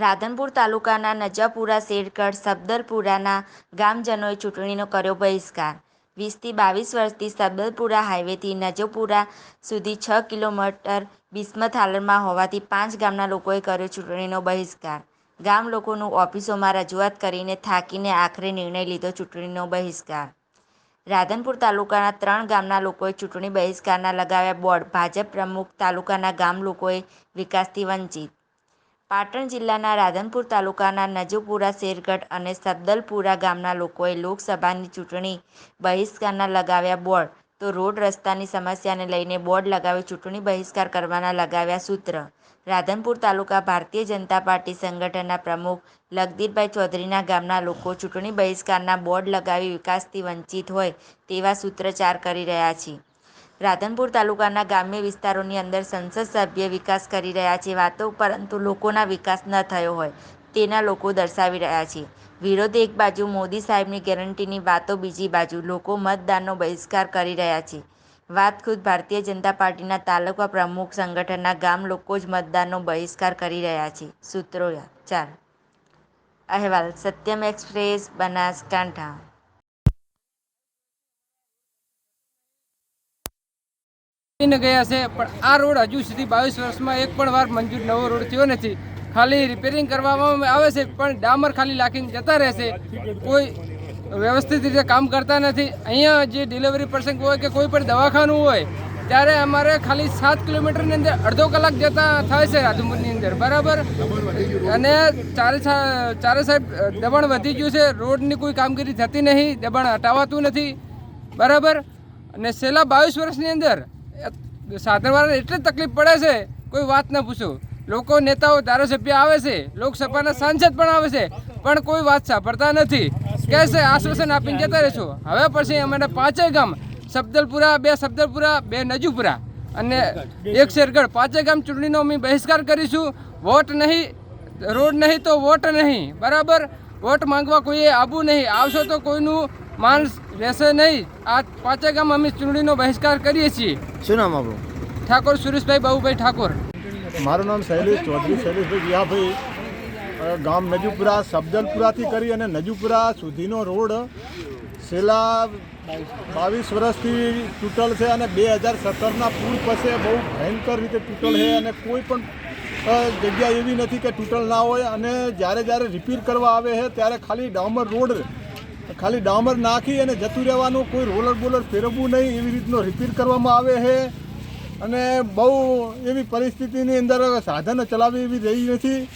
રાધનપુર તાલુકાના નજાપુરા શેરગઢ સબદરપુરાના ગામજનોએ ચૂંટણીનો કર્યો બહિષ્કાર. વીસથી બાવીસ વર્ષથી સબદરપુરા હાઈવેથી નજોપુરા સુધી છ કિલોમીટર બિસ્મત હાલરમાં હોવાથી પાંચ ગામના લોકોએ કર્યો ચૂંટણીનો બહિષ્કાર. ગામ લોકોનું ઓફિસોમાં રજૂઆત કરીને થાકીને આખરે નિર્ણય લીધો ચૂંટણીનો બહિષ્કાર. રાધનપુર તાલુકાના ત્રણ ગામના લોકોએ ચૂંટણી બહિષ્કારના લગાવ્યા બોર્ડ ભાજપ પ્રમુખ તાલુકાના ગામ લોકોએ વિકાસથી વંચિત. પાટણ જિલ્લાના રાધનપુર તાલુકાના નજુપુરા, શેરગઢ અને સબદલપુરા ગામના લોકોએ લોકસભાની ચૂંટણી બહિષ્કારના લગાવ્યા બોર્ડ. તો રોડ રસ્તાની સમસ્યાને લઈને બોર્ડ લગાવી ચૂંટણી બહિષ્કાર કરવાના લગાવ્યા સૂત્ર. રાધનપુર તાલુકા ભારતીય જનતા પાર્ટી સંગઠનના પ્રમુખ લગદીરભાઈ ચૌધરીના ગામના લોકો ચૂંટણી બહિષ્કારના બોર્ડ લગાવી વિકાસથી વંચિત હોય તેવા સૂત્રચાર કરી રહ્યા છે. રાધનપુર તાલુકાના ગ્રામ્ય વિસ્તારોની અંદર સંસદ સભ્ય વિકાસ કરી રહ્યા છે વાતો પરંતુ લોકોના વિકાસ ન થયો હોય તેના લોકો દર્શાવી રહ્યા છે. વિરોધ એક બાજુ મોદી સાહેબની ગેરંટીની વાતો બીજી બાજુ લોકો મતદાનનો બહિષ્કાર કરી રહ્યા છે. વાત ખુદ ભારતીય જનતા પાર્ટીના તાલુકા પ્રમુખ સંગઠનના ગામ લોકો જ મતદાનનો બહિષ્કાર કરી રહ્યા છે. સૂત્રો ચાર અહેવાલ. સત્યમ એક્સપ્રેસ, બનાસકાંઠા. ગયા છે, પણ આ રોડ હજુ સુધી બાવીસ વર્ષમાં એક પણ વાર મંજૂર નવો રોડ થયો નથી. ખાલી રિપેરિંગ કરવામાં આવે છે, પણ ડામર ખાલી લાખીને જતા રહેશે કોઈ વ્યવસ્થિત રીતે કામ કરતા નથી. અહીંયા જે ડિલિવરી પ્રસંગ હોય કે કોઈ પણ દવાખાનું હોય, ત્યારે અમારે ખાલી સાત કિલોમીટરની અંદર અડધો કલાક જતા થાય છે રાધુપુરની અંદર. બરાબર? અને ચારે ચારે સાહેબ, દબાણ વધી ગયું છે, રોડની કોઈ કામગીરી થતી નહીં, દબાણ હટાવાતું નથી. બરાબર? અને છેલ્લા બાવીસ વર્ષની અંદર સાધનવાળાને એટલી તકલીફ પડે છે, કોઈ વાત ન પૂછો. લોકો, નેતાઓ, ધારાસભ્ય આવે છે, લોકસભાના સાંસદ પણ આવે છે, પણ કોઈ વાત સાંભળતા નથી. કહે આશ્વાસન આપીને જતા રહેશો. હવે પછી અમારા પાંચેય ગામ સબદલપુરા બે સબદલપુરા બે નજુપુરા. અને એક શેરગઢ. પાંચેય ગામ ચૂંટણીનો અમે બહિષ્કાર કરીશું. વોટ નહીં, રોડ નહીં તો વોટ નહીં. બરાબર? વોટ માંગવા કોઈએ આવવું નહીં. આવશો તો કોઈનું માણસ રહેશે નહીં. આ પાંચેય ગામ અમે ચૂંટણીનો બહિષ્કાર કરીએ છીએ. શું નામ આપણું ઠાકોર સુરેશભાઈ બાબુભાઈ ઠાકોર. મારું નામ શૈલેષ ચૌધરી. શૈલેષભાઈ વિયાભાઈ ગામ નજુપુરા સબદલપુરાથી કરી અને નજુપુરા સુધીનો રોડ છેલ્લા બાવીસ વર્ષથી તૂટલ છે અને બે હજાર સત્તરના પુલ પછી બહુ ભયંકર રીતે તૂટલ છે અને કોઈ પણ જગ્યા એવી નથી કે તૂટલ ના હોય અને જ્યારે જ્યારે રિપેર કરવા આવે છે ત્યારે ખાલી ડામર રોડ ખાલી ડામર નાખી અને જતું રહેવાનું, કોઈ રોલર બોલર ફેરવવું નહીં, એવી રીતનો રિપેર કરવામાં આવે છે. અને બહુ એવી પરિસ્થિતિની અંદર સાધનો ચલાવી એવી રહી નથી.